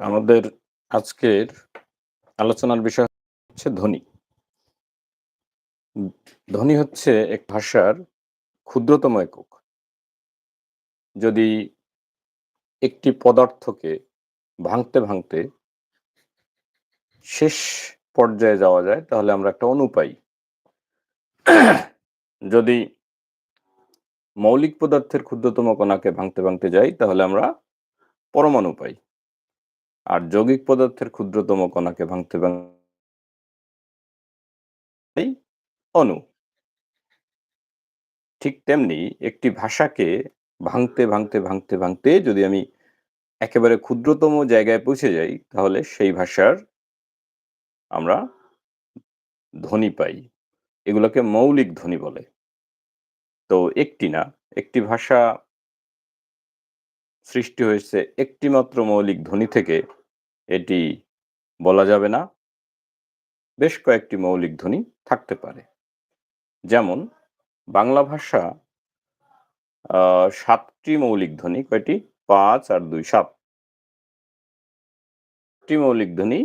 আমাদের আজকের আলোচনার বিষয় হচ্ছে ধ্বনি। ধ্বনি হচ্ছে এক ভাষার ক্ষুদ্রতম একক। যদি একটি পদার্থকে ভাঙতে ভাঙতে শেষ পর্যায়ে যাওয়া যায়, তাহলে আমরা একটা অণু পাই। যদি মৌলিক পদার্থের ক্ষুদ্রতম কণাকে ভাঙতে ভাঙতে যাই, তাহলে আমরা পরমাণু পাই। আর যৌগিক পদার্থের ক্ষুদ্রতম কণাকে ভাঙতে ভাঙতে অণু। ঠিক তেমনি একটি ভাষাকে ভাঙতে ভাঙতে ভাঙতে ভাঙতে যদি আমি একেবারে ক্ষুদ্রতম জায়গায় পৌঁছে যাই, তাহলে সেই ভাষার আমরা ধ্বনি পাই। এগুলোকে মৌলিক ধ্বনি বলে। তো একটি না, একটি ভাষা সৃষ্টি হয়েছে একটিমাত্র মৌলিক ধ্বনি থেকে, এটি বলা যাবে না। বেশ কয়েকটি মৌলিক ধ্বনি থাকতে পারে। যেমন, বাংলা ভাষা সাতটি মৌলিক ধ্বনি, কয়টি? পাঁচ আর দুই, সাত। মৌলিক ধ্বনি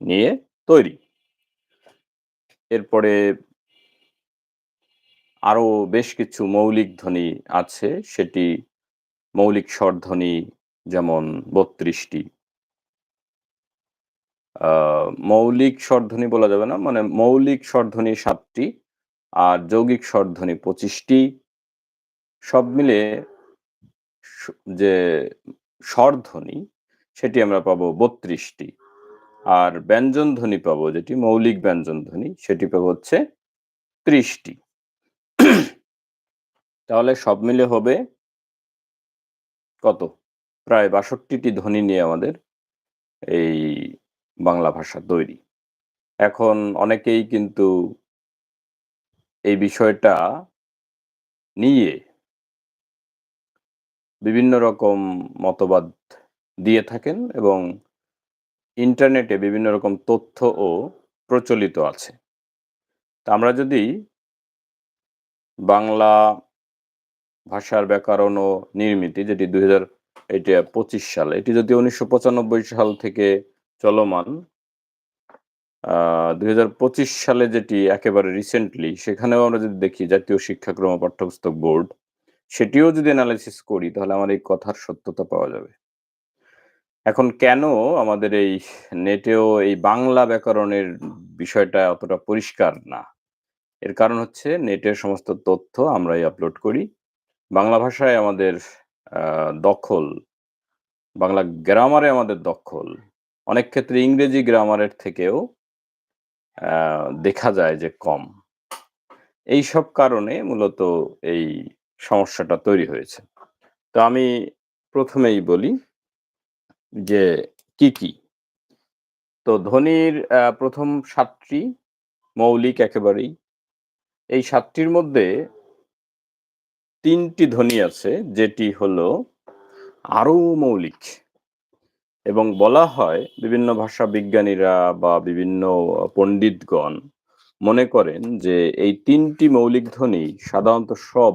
নিয়ে তৈরি। এরপরে আরও বেশ কিছু মৌলিক ধ্বনি আছে, সেটি মৌলিক স্বরধ্বনি যেমন বত্রিশটি। মৌলিক স্বরধ্বনি বলা যাবে না মানে মৌলিক স্বরধ্বনি সাতটি আর যৌগিক স্বরধ্বনি পঁচিশটি। সব মিলে যে স্বরধ্বনি সেটি আমরা পাবো বত্রিশটি আর ব্যঞ্জন ধ্বনি পাবো যেটি মৌলিক ব্যঞ্জন ধ্বনি সেটি পাবো হচ্ছে ত্রিশটি। তাহলে সব মিলে হবে কত? প্রায় বাষট্টিটি ধ্বনি নিয়ে আমাদের এই বাংলা ভাষা তৈরি। এখন অনেকেই কিন্তু এই বিষয়টা নিয়ে বিভিন্ন রকম মতবাদ দিয়ে থাকেন এবং ইন্টারনেটে বিভিন্ন রকম তথ্যও প্রচলিত আছে। তা আমরা যদি বাংলা ভাষার ব্যাকরণ ও নির্মিতি, যেটি দুই হাজার পঁচিশ সাল। এটি যদি উনিশশো পঁচানব্বই সাল থেকে চলমান দু হাজার পঁচিশ সালে যেটি একেবারে রিসেন্টলি সেখানেও আমরা যদি দেখি জাতীয় শিক্ষাক্রম পাঠ্যপুস্তক বোর্ড, সেটিও যদি অ্যানালাইসিস করি, তাহলে আমার এই কথার সত্যতা পাওয়া যাবে। এখন কেন আমাদের এই নেটেও এই বাংলা ব্যাকরণের বিষয়টা অতটা পরিষ্কার না? এর কারণ হচ্ছে, নেটের সমস্ত তথ্য আমরাই আপলোড করি। বাংলা ভাষায় আমাদের দখল, বাংলা গ্রামারে আমাদের দখল। অনেক ক্ষেত্রে ইংরেজি গ্রামারের থেকেও দেখা যায় যে কম। এই সব কারণে মূলত এই সমস্যাটা তৈরি হয়েছে। তো আমি প্রথমেই বলি যে কি কি? তো ধ্বনির প্রথম সাতটি মৌলিক একেবারেই। এই সাতটির মধ্যে তিনটি ধ্বনি আছে, যেটি হলো আরও মৌলিক এবং বলা হয় বিভিন্ন ভাষা বিজ্ঞানীরা বা বিভিন্ন পণ্ডিতগণ মনে করেন যে এই তিনটি মৌলিক ধ্বনি সাধারণত সব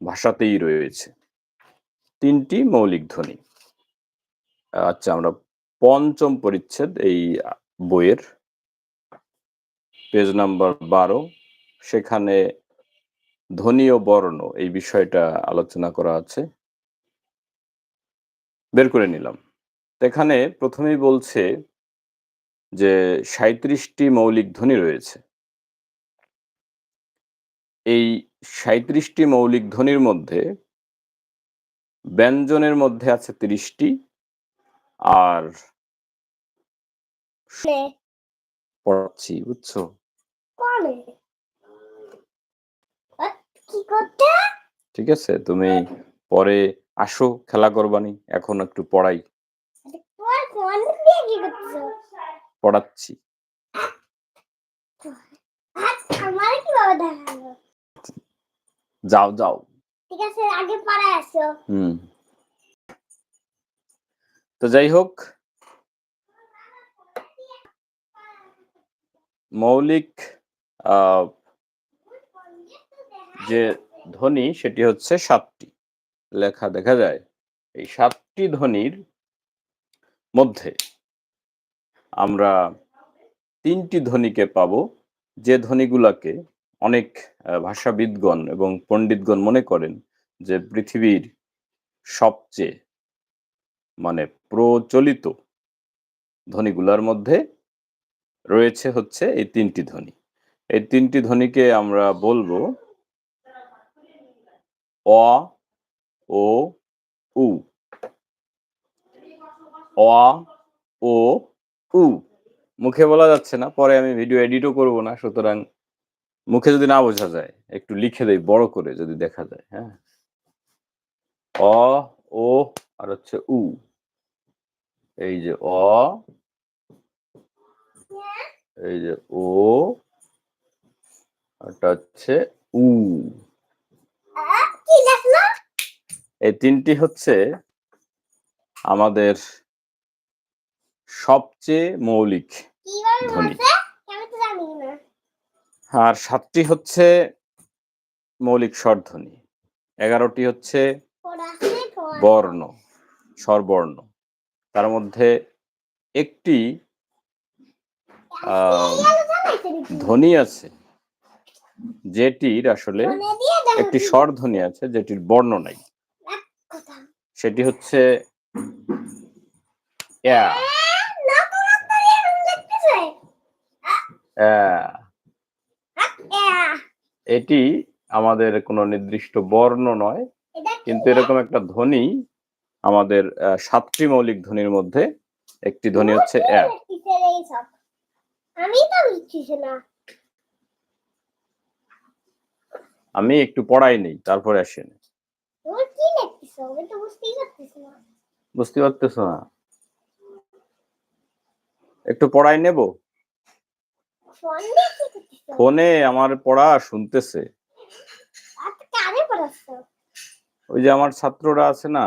ভাষাতেই রয়েছে। তিনটি মৌলিক ধ্বনি। আচ্ছা আমরা পঞ্চম পরিচ্ছেদ এই বইয়ের। পেজ নাম্বার বারো, সেখানে ধ্বনি ও বর্ণ এই বিষয়টা আলোচনা করা আছে। বের করে নিলাম। এখানে প্রথমেই বলছে যে সাঁত্রিশটি মৌলিক ধ্বনি রয়েছে। এই সাঁত্রিশটি মৌলিক ধ্বনির মধ্যে ব্যঞ্জনের মধ্যে আছে তিরিশটি আর পড়াচ্ছি বুঝছ? ঠিক আছে তুমি পরে আসো খেলা করবানি এখন একটু পড়াই। পড়াচ্ছি। যাও যাও। ঠিক আছে আগে পড়ায় আসো। হুম। তো যাই হোক। মৌলিক যে ধ্বনি সেটি হচ্ছে সাতটি। লেখা দেখা যায় এই সাতটি ধ্বনির মধ্যে আমরা তিনটি ধ্বনিকে পাব, যে ধ্বনিগুলাকে অনেক ভাষাবিদগণ এবং পণ্ডিতগণ মনে করেন যে পৃথিবীর সবচেয়ে মানে প্রচলিত ধ্বনিগুলার মধ্যে রয়েছে হচ্ছে এই তিনটি ধ্বনি। এই তিনটি ধ্বনিকে আমরা বলব অ ও উ অ ও উ মুখে বলা যাচ্ছে না, পরে আমি ভিডিও এডিটও করব না, সুতরাং মুখে যদি না বোঝা যায়, একটু লিখে দেই, বড় করে যদি দেখা যায় হ্যাঁ? অ, ও, আর হচ্ছে উ। এই যে অ, এই যে ও আরটা হচ্ছে উ। এই তিনটি হচ্ছে আমাদের সবচেয়ে মৌলিক ধ্বনি। আর সাতটি হচ্ছে মৌলিক স্বরধ্বনি এগারোটি হচ্ছে বর্ণ স্বরবর্ণ। তার মধ্যে একটি আহ, ধ্বনি আছে যেটির আসলে একটি স্বর ধ্বনি আছে যেটির বর্ণ নাই। সেটি হচ্ছে। এটি আমাদের কোনো নির্দিষ্ট বর্ণ নয় কিন্তু এরকম একটা ধ্বনি আমাদের সাতটি মৌলিক ধ্বনির মধ্যে একটি ধ্বনি হচ্ছে আমি তো লিখছি না আমি একটু পড়াই নেই তারপরে আসেন বুঝতে পারতেছো না? একটু পড়াই নেব? ফোন আমার পড়া শুনতেছে। পড়াচ্ছো? ওই যে আমার ছাত্ররা আছে না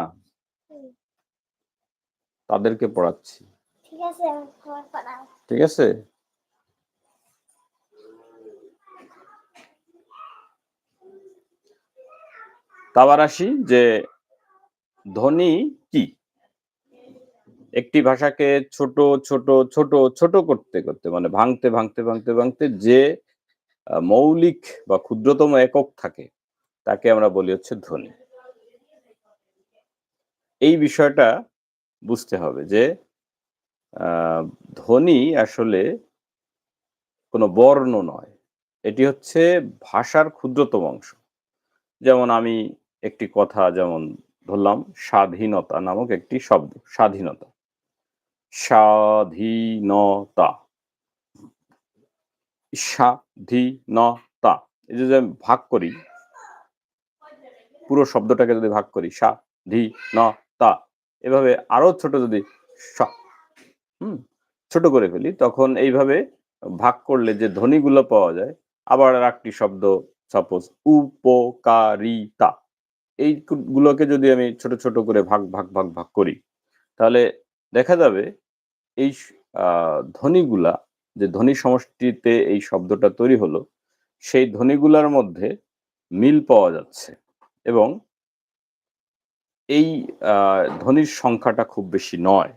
তাদেরকে পড়াচ্ছি। ঠিক আছে আমার পড়াও ঠিক আছে তাবার আসি যে ধ্বনি কি? একটি ভাষাকে ছোট ছোট ছোট ছোট করতে করতে মানে ভাঙতে ভাঙতে ভাঙতে ভাঙতে যে মৌলিক বা ক্ষুদ্রতম একক থাকে, তাকে আমরা বলি হচ্ছে ধ্বনি। এই বিষয়টা বুঝতে হবে যে ধ্বনি আসলে কোনো বর্ণ নয়, এটি হচ্ছে ভাষার ক্ষুদ্রতম অংশ। যেমন আমি একটি কথা যেমন ধরলাম, স্বাধীনতা নামক একটি শব্দ, স্বাধীনতা। স্বাধীনতা। স্বাধীনতা। এই যদি আমি ভাগ করি, পুরো শব্দটাকে যদি ভাগ করি, স্বাধীনতা। এভাবে আরও ছোট যদি ছোট করে ফেলি, তখন এইভাবে ভাগ করলে যে ধ্বনিগুলো পাওয়া যায়, আবার একটি শব্দ সাপোজ উপকারিতা। এই গুলোকে যদি আমি ছোট ছোট করে ভাগ ভাগ ভাগ ভাগ করি, তাহলে দেখা যাবে এই ধ্বনিগুলা, যে ধ্বনি সমষ্টিতে এই শব্দটা তৈরি হলো, সেই ধ্বনিগুলার মধ্যে মিল পাওয়া যাচ্ছে এবং এই ধ্বনির সংখ্যাটা খুব বেশি নয়।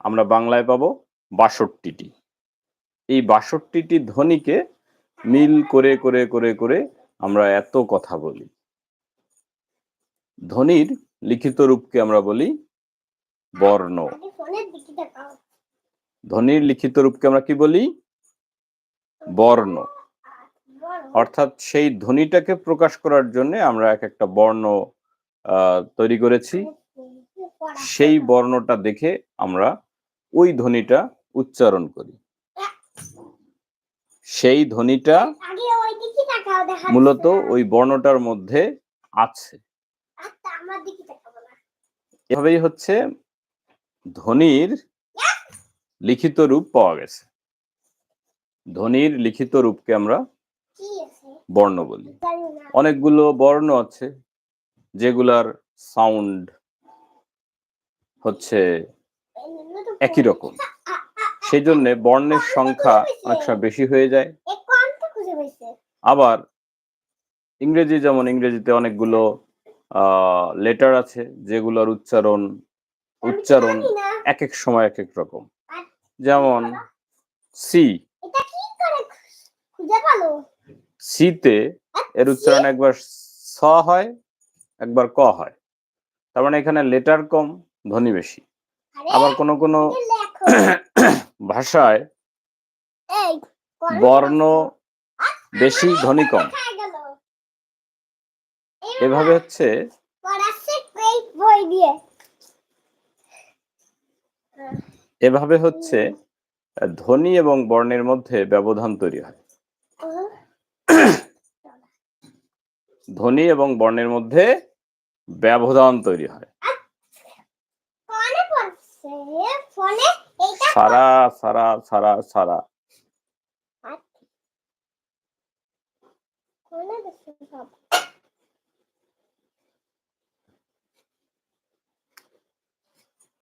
আমরা বাংলায় পাবো বাষট্টিটি। এই বাষট্টিটি ধ্বনিকে মিল করে করে করে করে আমরা এত কথা বলি। ধ্বনির লিখিত রূপকে আমরা বলি বর্ণ। ধ্বনির লিখিত রূপকে আমরা কি বলি? বর্ণ। অর্থাৎ সেই ধ্বনিটাকে প্রকাশ করার জন্য আমরা এক একটা বর্ণ তৈরি করেছি। সেই বর্ণটা দেখে আমরা ওই ধ্বনিটা উচ্চারণ করি। সেই ধ্বনিটা মূলত ওই বর্ণটার মধ্যে আছে আচ্ছা আমার দিকে তাকাবো না এভাবেই হচ্ছে ধ্বনির লিখিত রূপ পাওয়া গেছে ধ্বনির লিখিত রূপকে আমরা বর্ণ বলি অনেকগুলো বর্ণ আছে যেগুলার সাউন্ড হচ্ছে একই রকম সেই জন্য বর্ণের সংখ্যা অনেক সময় বেশি হয়ে যায় আবার ইংরেজি যেমন ইংরেজিতে অনেকগুলো লেটার আছে যেগুলোর উচ্চারণ উচ্চারণ এক এক সময় এক এক রকম যেমন সি সিতে এর উচ্চারণ একবার স হয় একবার ক হয়। তার মানে এখানে লেটার কম ধ্বনি বেশি। আবার কোনো কোনো ভাষায় বর্ণ বেশি ধ্বনি কম। এভাবে হচ্ছে এভাবে হচ্ছে ধ্বনি এবং বর্ণের মধ্যে ব্যবধান তৈরি হয়। ধ্বনি এবং বর্ণের মধ্যে ব্যবধান তৈরি হয়। সারা সারা সারা সারা। সব।